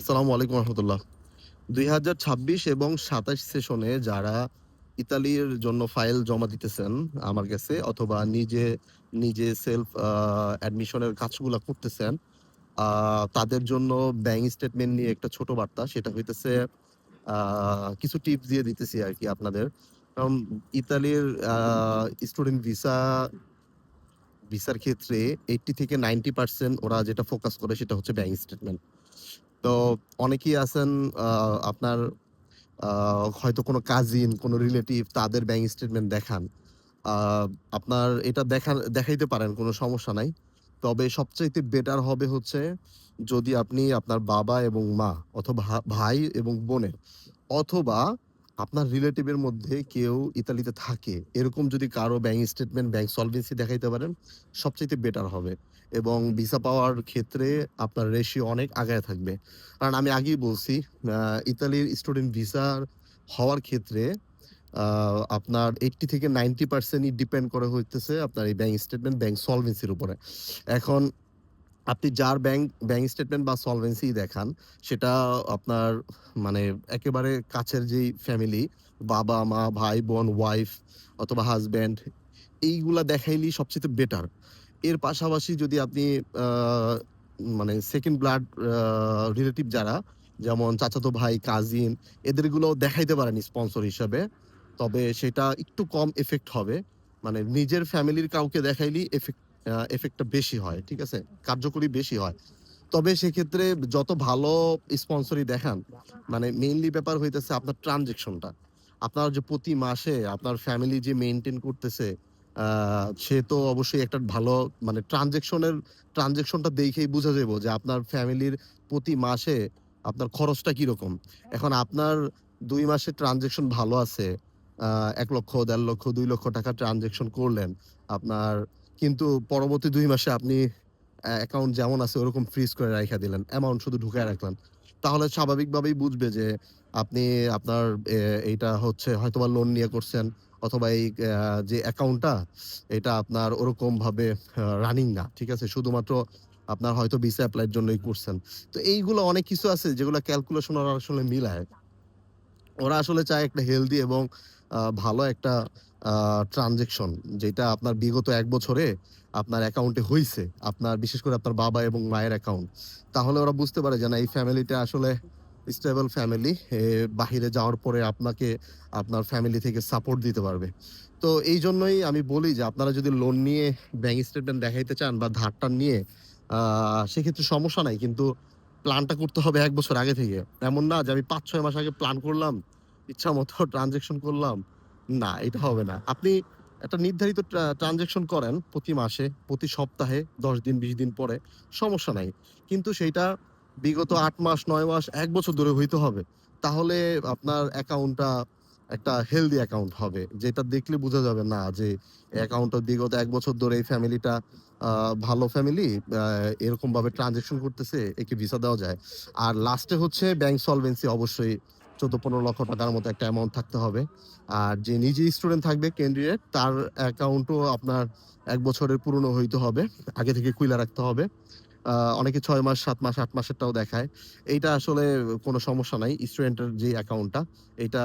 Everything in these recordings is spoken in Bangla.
আসসালামু আলাইকুম রহমতুল্লাহ। দুই হাজার ছাব্বিশ এবং সাতাশ সেশনে যারা ইতালির জন্য ফাইল জমা দিতেছেন আমার কাছে অথবা নিজে নিজে সেলফ অ্যাডমিশনের কাজগুলো করতেছেন তাদের জন্য ব্যাংক স্টেটমেন্ট নিয়ে একটা ছোট বার্তা, সেটা হইতেছে কিছু টিপস দিয়ে দিতেছি আর কি আপনাদের। কারণ ইতালির স্টুডেন্ট ভিসা ভিসার ক্ষেত্রে এইটটি থেকে নাইনটি পার্সেন্ট ওরা যেটা ফোকাস করে সেটা হচ্ছে ব্যাংক স্টেটমেন্ট তো অনেকেই আছেন আপনার হয়তো কোনো কাজিন কোনো রিলেটিভ তাদের ব্যাংক স্টেটমেন্ট দেখান। আপনার এটা দেখা, দেখাইতে পারেন, কোনো সমস্যা নাই। তবে সবচাইতে বেটার হবে হচ্ছে যদি আপনি আপনার বাবা এবং মা অথবা ভাই এবং বোনের অথবা আপনার রিলেটিভের মধ্যে কেউ ইতালিতে থাকে, এরকম যদি কারও ব্যাংক স্টেটমেন্ট ব্যাংক সলভেন্সি দেখাইতে পারেন, সবচাইতে বেটার হবে। এবং ভিসা পাওয়ার ক্ষেত্রে আপনার রেশিও অনেক আগায় থাকবে। কারণ আমি আগেই বলছি ইতালির স্টুডেন্ট ভিসার হওয়ার ক্ষেত্রে আপনার এইটটি থেকে নাইনটি পার্সেন্টই ডিপেন্ড করে হইতেছে আপনার এই ব্যাংক স্টেটমেন্ট ব্যাংক সলভেন্সির উপরে। এখন আপনি যার ব্যাংক ব্যাংক স্টেটমেন্ট বা সলভেন্সি দেখান, সেটা আপনার মানে একেবারে কাছের যেই ফ্যামিলি বাবা, মা, ভাই, বোন ওয়াইফ অথবা হাজব্যান্ড এইগুলা দেখাইলেই সবচেয়ে বেটার এর পাশাপাশি যদি আপনি মানে সেকেন্ড ব্লাড রিলেটিভ যারা, যেমন চাচাতো ভাই কাজিন এদেরগুলো দেখাইতে পারেন স্পন্সর হিসাবে। তবে সেটা একটু কম এফেক্ট হবে। মানে নিজের ফ্যামিলির কাউকে দেখাইলেই এফেক্ট এফেক্টটা বেশি হয়, ঠিক আছে? কার্যকরী বেশি হয়। তবে সেক্ষেত্রে যত ভালো স্পন্সরই দেখান মানে মেইনলি ব্যাপার হইতেছে আপনার ট্রানজেকশনটা আপনার যে প্রতি মাসে আপনার ফ্যামিলি যে মেনটেন করতেছে সে তো অবশ্যই একটা ভালো মানে ট্রানজেকশনের ট্রানজেকশনটা দেখেই বোঝা যাবে যে আপনার ফ্যামিলির প্রতি মাসে আপনার খরচটা কীরকম। এখন আপনার দুই মাসে ট্রানজেকশন ভালো আছে এক লক্ষ, দেড় লক্ষ, দুই লক্ষ টাকা ট্রানজেকশন করলেন, আপনার কিন্তু পরবর্তী দুই মাসে আপনি অ্যাকাউন্ট যেমন আছে ওরকম ফ্রিজ করে রাখা দিলেন অ্যামাউন্ট শুধু ঢুকায় রাখলেন। তাহলে স্বাভাবিকভাবেই বুঝবে যে আপনি আপনার এইটা হচ্ছে হয়তোবা লোন নিয়ে করছেন অথবা এই যে অ্যাকাউন্টটা এটা আপনার ওরকম ভাবে রানিং না, ঠিক আছে? শুধুমাত্র আপনার হয়তো ভিসা অ্যাপ্লাইয়ের জন্যই করছেন। তো এইগুলো অনেক কিছু আছে যেগুলো ক্যালকুলেশন ওরা আসলে মিলায়। ওরা আসলে চায় একটা হেলদি এবং ভালো একটা ট্রানজেকশন যেটা আপনার বিগত এক বছরে আপনার অ্যাকাউন্টে হয়েছে আপনার, বিশেষ করে আপনার বাবা এবং মায়ের অ্যাকাউন্ট তাহলে ওরা বুঝতে পারে যে না, এই ফ্যামিলিটা আসলে স্টেবল ফ্যামিলি বাহিরে যাওয়ার পরে আপনাকে আপনার ফ্যামিলি থেকে সাপোর্ট দিতে পারবে। তো এই জন্যই আমি বলি যে, আপনারা যদি লোন নিয়ে ব্যাংক স্টেটমেন্ট দেখাইতে চান বা ধারটা নিয়ে সেক্ষেত্রে সমস্যা নাই, কিন্তু প্ল্যানটা করতে হবে এক বছর আগে থেকে। এমন না যে আমি পাঁচ ছয় মাস আগে প্ল্যান করলাম, ইচ্ছা মতো ট্রানজেকশন করলাম, না, এটা হবে না। আপনি একটা নির্ধারিত ট্রানজেকশন করেন প্রতি মাসে, প্রতি সপ্তাহে, দশ দিন, বিশ দিন পরে, সমস্যা নাই। কিন্তু সেইটা বিগত আট মাস, নয় মাস, এক বছর ধরে হইতে হবে। তাহলে আপনার অ্যাকাউন্টটা একটা হেলদি অ্যাকাউন্ট হবে, যেটা দেখলে বোঝা যাবে না যে অ্যাকাউন্টটা বিগত এক বছর ধরে এই ফ্যামিলিটা ভালো ফ্যামিলি এরকম ভাবে ট্রানজেকশন করতেছে, একে ভিসা দেওয়া যায়। আর লাস্টে হচ্ছে ব্যাংক সলভেন্সি অবশ্যই চোদ্দ, পনেরো লক্ষ টাকার মতো একটা অ্যামাউন্ট থাকতে হবে। আর যে নিজে স্টুডেন্ট থাকবে ক্যান্ডিডেট তার অ্যাকাউন্টও আপনার এক বছরের পুরনো হইতে হবে, আগে থেকে কুইলা রাখতে হবে। অনেকে ছয় মাস, সাত মাস, আট মাসেরটাও দেখায়। এইটা আসলে কোনো সমস্যা নাই স্টুডেন্টের যে অ্যাকাউন্টটা এটা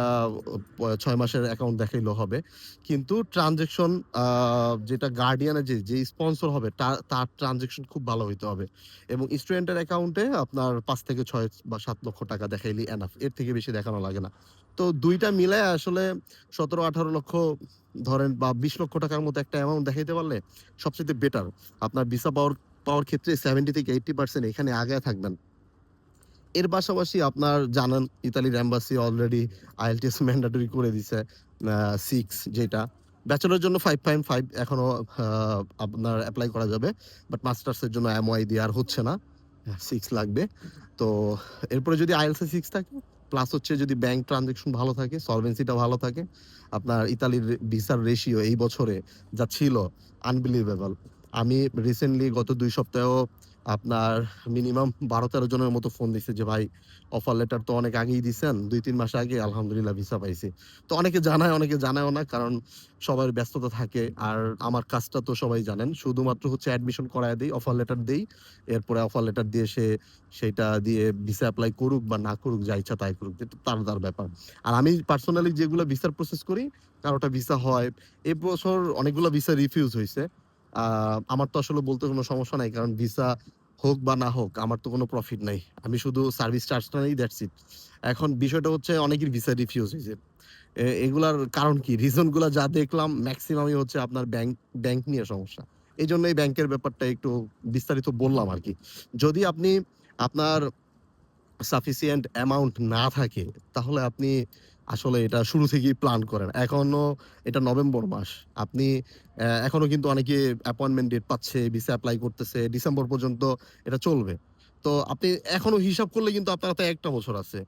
ছয় মাসের অ্যাকাউন্ট দেখাইলেও হবে। কিন্তু ট্রানজেকশন যেটা গার্ডিয়ানের যে যে স্পন্সর হবে তার ট্রানজেকশন খুব ভালো হইতে হবে। এবং স্টুডেন্টের অ্যাকাউন্টে আপনার পাঁচ থেকে ছয় বা সাত লক্ষ টাকা দেখাইলি এনাফ এর থেকে বেশি দেখানো লাগে না। তো দুইটা মিলে আসলে সতেরো, আঠারো লক্ষ, ধরেন বা বিশ লক্ষ টাকার মতো একটা অ্যামাউন্ট দেখাইতে পারলে সবচেয়ে বেটার আপনার ভিসা পাওয়ার পাওয়ার ক্ষেত্রে সেভেন্টি থেকে এইটটি পার্সেন্ট এখানে আগে থাকবেন। এর পাশাপাশি আপনার জানেন ইতালির এম্বাসি অলরেডি আইএলটিএস ম্যান্ডাটরি করে দিছে সিক্স যেটা। ব্যাচেলর জন্য ফাইভ পয়েন্ট ফাইভ এখনও আপনার অ্যাপ্লাই করা যাবে বাট মাস্টার্সের জন্য এমওয়াই আর হচ্ছে না সিক্স লাগবে। তো এরপরে যদি আইএলসি সিক্স থাকে প্লাস হচ্ছে যদি ব্যাংক ট্রানজেকশন ভালো থাকে সলভেন্সিটা ভালো থাকে, আপনার ইতালির ভিসার রেশিও এই বছরে যা ছিল আনবিলিভেবল আমি রিসেন্টলি গত দুই সপ্তাহ আপনার মিনিমাম ১২-১৩ জনের মতো ফোন দিছে যে, "ভাই অফার লেটার তো অনেক আগেই দিছেন। ২-৩ মাস আগে আলহামদুলিল্লাহ ভিসা পাইছি।" তো অনেকে জানায়, অনেকে জানায়ও না। কারণ সবার ব্যস্ততা থাকে। আর আমার কাজটা তো সবাই জানেন। শুধুমাত্র হচ্ছে অ্যাডমিশন করায় দিই অফার লেটার দিই এরপরে অফার লেটার দিয়ে সে সেইটা দিয়ে ভিসা অ্যাপ্লাই করুক বা না করুক, যা ইচ্ছা তাই করুক। তার, তার ব্যাপার। আর আমি পার্সোনালি যেগুলা ভিসার প্রসেস করি, কারোটা ভিসা হয়। এ বছর অনেকগুলা ভিসা রিফিউজ হইছে। আমার তো আসলে বলতে কোনো সমস্যা নাই। কারণ ভিসা হোক বা না হোক, আমার তো কোনো প্রফিট নাই। আমি শুধু সার্ভিস চার্জটা নেই, দ্যাটস ইট। এখন বিষয়টা হচ্ছে অনেকের ভিসা রিফিউজ হয়েছে এগুলার কারণ কি? রিজনগুলো যা দেখলাম ম্যাক্সিমামই হচ্ছে আপনার ব্যাংক, ব্যাংক নিয়ে সমস্যা। এজন্যই ব্যাংকের ব্যাপারটা একটু বিস্তারিত বললাম আর কি যদি আপনি আপনার সাফিসিয়েন্ট অ্যামাউন্ট না থাকে, তাহলে আপনি আসলে এটা শুরু থেকেই প্ল্যান করেন। এখনও এটা নভেম্বর মাস। আপনি অ্যা এখনও কিন্তু অনেকে অ্যাপয়েন্টমেন্ট ডেট পাচ্ছে, ভিসা এপ্লাই করতেছে। ডিসেম্বর পর্যন্ত এটা চলবে। তো আপনি এখনও হিসাব করলে কিন্তু আপনার হাতে ১ টা বছর আছে।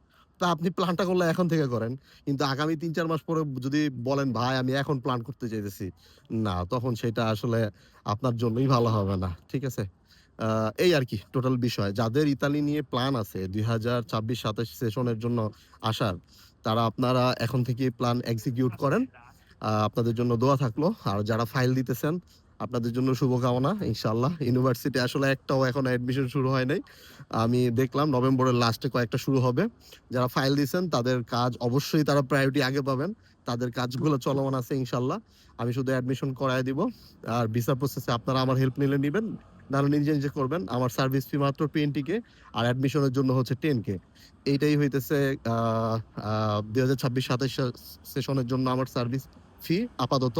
তো আপনি প্ল্যানটা করলে এখন থেকে করেন। কিন্তু আগামী ৩-৪ মাস পরে যদি বলেন, "ভাই আমি এখন প্ল্যান করতে চাইতেছি।" না, তখন সেটা আসলে আপনার জন্যই ভালো হবে না। ঠিক আছে? এই আরকি টোটাল বিষয়। যাদের ইতালি নিয়ে প্ল্যান আছে ২০২৬-২৭ সেশনের জন্য আসার, তারা আপনারা এখন থেকেই প্ল্যান এক্সিকিউট করেন। আপনাদের জন্য দোয়া থাকল। আর যারা ফাইল দিতেছেন, আপনাদের জন্য শুভকামনা ইনশাল্লাহ ইউনিভার্সিটি আসলে একটাও এখনও অ্যাডমিশন শুরু হয় নাই। আমি দেখলাম নভেম্বরের লাস্টে কয়েকটা শুরু হবে। যারা ফাইল দিয়েছেন তাদের কাজ অবশ্যই তারা প্রায়োরিটি আগে পাবেন। তাদের কাজগুলো চলমান আছে ইনশাল্লাহ আমি শুধু অ্যাডমিশন করায় দিব। আর ভিসা প্রসেসে আপনারা আমার হেল্প নিলে নিবেন। নাহলে নিজে, নিজে করবেন। আমার সার্ভিস ফি মাত্র 20K আর অ্যাডমিশনের জন্য হচ্ছে 10K এইটাই হইতেছে আ আ ২০২৬-২৭ সে সেশনের জন্য আমার সার্ভিস ফি আপাতত।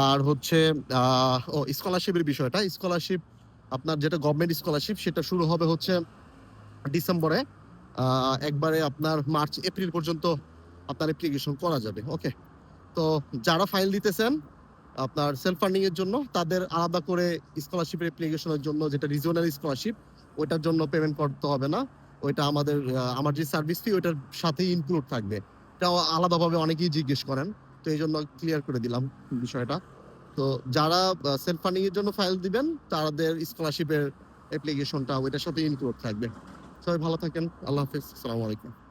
আর হচ্ছে ও স্কলারশিপের বিষয়টা। স্কলারশিপ আপনার যেটা গভর্নমেন্ট স্কলারশিপ সেটা শুরু হবে হচ্ছে ডিসেম্বরে। একবারে আপনার মার্চ, এপ্রিল পর্যন্ত আপনার অ্যাপ্লিকেশন করা যাবে। ওকে? তো যারা ফাইল দিতেছেন আপনার সেলফ ফান্ডিং এর জন্য তাদের আলাদা করে স্কলারশিপের অ্যাপ্লিকেশনের জন্য যেটা রিজিওনাল স্কলারশিপ ওইটার জন্য পেমেন্ট করতে হবে না। ওইটা আমাদের আমার যে সার্ভিস ফি ওইটার সাথেই ইনক্লুড থাকবে। এটাও আলাদাভাবে অনেকেই জিজ্ঞেস করেন। তো এই জন্য ক্লিয়ার করে দিলাম বিষয়টা। তো যারা সেলফ ফান্ডিং এর জন্য ফাইল দিবেন, তাদের স্কলারশিপের অ্যাপ্লিকেশনটা ওইটার সাথে ইনক্লুড থাকবে। সবাই ভালো থাকেন। আল্লাহ হাফেজ। আসসালামু আলাইকুম।